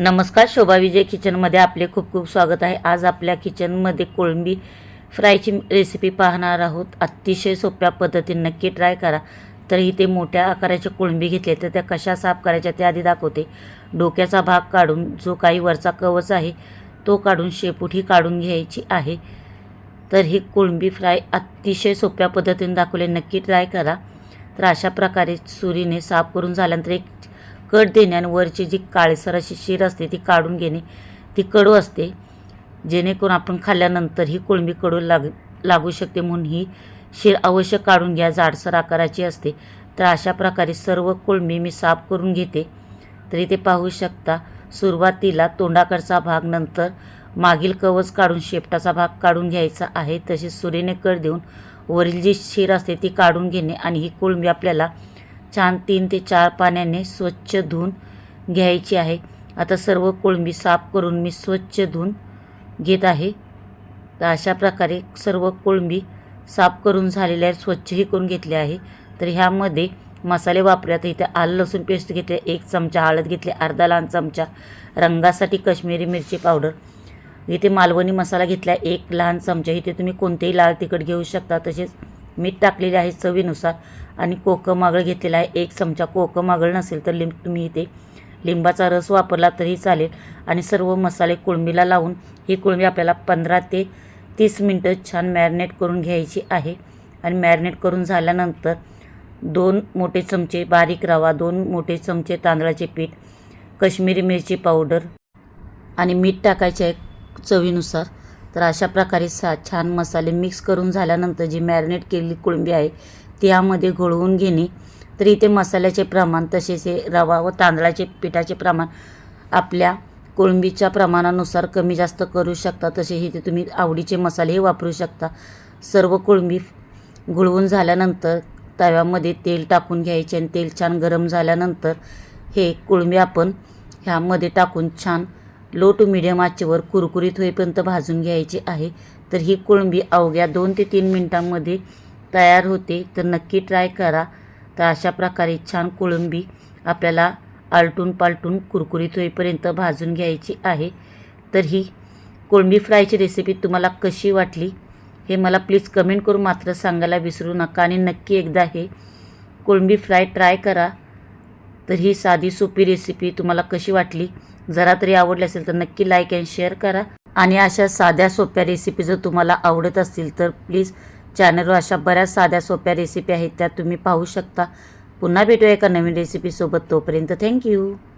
नमस्कार शोभा विजय किचनमध्ये आपले खूप खूप स्वागत आहे. आज आपल्या किचनमध्ये कोळंबी फ्रायची रेसिपी पाहणार आहोत. अतिशय सोप्या पद्धतीने नक्की ट्राय करा. तर इथे मोठ्या आकाराचे कोळंबी घेतले तर त्या कशा साफ करायच्या ते आधी दाखवते. डोक्याचा भाग काढून जो काही वरचा कवच आहे तो काढून शेपूट ही काढून घ्यायची आहे. तर ही कोळंबी फ्राय अतिशय सोप्या पद्धतीने दाखवले. नक्की ट्राय करा. तर अशा प्रकारे सुरीने साफ करून झाल्यानंतर एक कट देणे आणि वरची जी काळसर अशी शीर असते ती काढून घेणे ती कडू असते. जेणेकरून आपण खाल्ल्यानंतर ही कोळंबी कडू लाग लागू शकते म्हणून ही शीर अवश्य काढून घ्या. जाडसर आकाराची असते. तर अशा प्रकारे सर्व कोळंबी मी साफ करून घेते. तर इथे पाहू शकता सुरुवातीला तोंडाकडचा भाग नंतर मागील कवच काढून शेपटाचा भाग काढून घ्यायचा आहे. तसेच सुरीने कड देऊन वरील जी शीर असते ती काढून घेणे आणि ही कोळंबी आपल्याला छान तीन ते चार पाण्याने स्वच्छ धुवून घ्यायची आहे. आता सर्व कोळंबी साफ करून मी स्वच्छ धुवून घेत आहे. तर अशा प्रकारे सर्व कोळंबी साफ करून झालेल्या आहे स्वच्छही करून घेतले आहे. तर ह्यामध्ये मसाले वापरत इथे आलं लसूण पेस्ट घेतले एक चमचा हळद घेतली अर्धा लहान चमचा रंगासाठी कश्मीरी मिरची पावडर. इथे मालवणी मसाला घेतला एक लहान चमचा. इथे तुम्ही कोणतेही लाल तिखट घेऊ शकता. तसेच मीठ टाकलेले आहे चवीनुसार आणि कोकम मागळ घेतलेला आहे. एक चमचा कोकम मागळ नसेल तर लिंब तुम्ही इथे लिंबाचा रस वापरला तरी चालेल. आणि सर्व मसाले कोळंबीला लावून ही कोळंबी आपल्याला पंधरा ते तीस मिनटं छान मॅरिनेट करून घ्यायची आहे. आणि मॅरिनेट करून झाल्यानंतर दोन मोठे चमचे बारीक रवा दोन मोठे चमचे तांदळाचे पीठ कश्मीरी मिरची पावडर आणि मीठ टाकायचे आहे चवीनुसार. तर अशा प्रकारे सा छान मसाले मिक्स करून झाल्यानंतर जी मॅरिनेट केलेली कोळंबी आहे ती यामध्ये घोळवून घेणे. तर इथे मसाल्याचे प्रमाण तसेच हे रवा व तांदळाचे पिठाचे प्रमाण आपल्या कोळंबीच्या प्रमाणानुसार कमी जास्त करू शकता. तसे इथे तुम्ही आवडीचे मसालेही वापरू शकता. सर्व कोळंबी गुळवून झाल्यानंतर तव्यामध्ये तेल टाकून घ्यायचे आणि तेल छान गरम झाल्यानंतर हे कोळंबी आपण ह्यामध्ये टाकून छान लो टू मिडियम आचेवर कुरकुरीत होईपर्यंत भाजून घ्यायची आहे. तर ही कोळंबी अवघ्या दोन ते तीन मिनटांमध्ये तयार होते. तर नक्की ट्राय करा. तर अशा प्रकारे छान कोळंबी आपल्याला आलटून पालटून कुरकुरीत होईपर्यंत भाजून घ्यायची आहे. तर ही कोळंबी फ्रायची रेसिपी तुम्हाला कशी वाटली हे मला प्लीज कमेंट करून मात्र सांगायला विसरू नका. आणि नक्की एकदा हे कोळंबी फ्राय ट्राय करा. तर ही साधी सोपी रेसिपी तुम्हाला कशी वाटली? जरा तरी आवडली असेल तर नक्की लाईक अँड शेअर करा. आणि अशा साध्या सोप्या रेसिपी जर तुम्हाला आवडत असतील तर प्लीज चॅनलवर अशा बऱ्याच साध्या सोप्या रेसिपी आहेत त्या तुम्ही पाहू शकता. पुन्हा भेटूया एका नवीन रेसिपीसोबत तोपर्यंत थँक्यू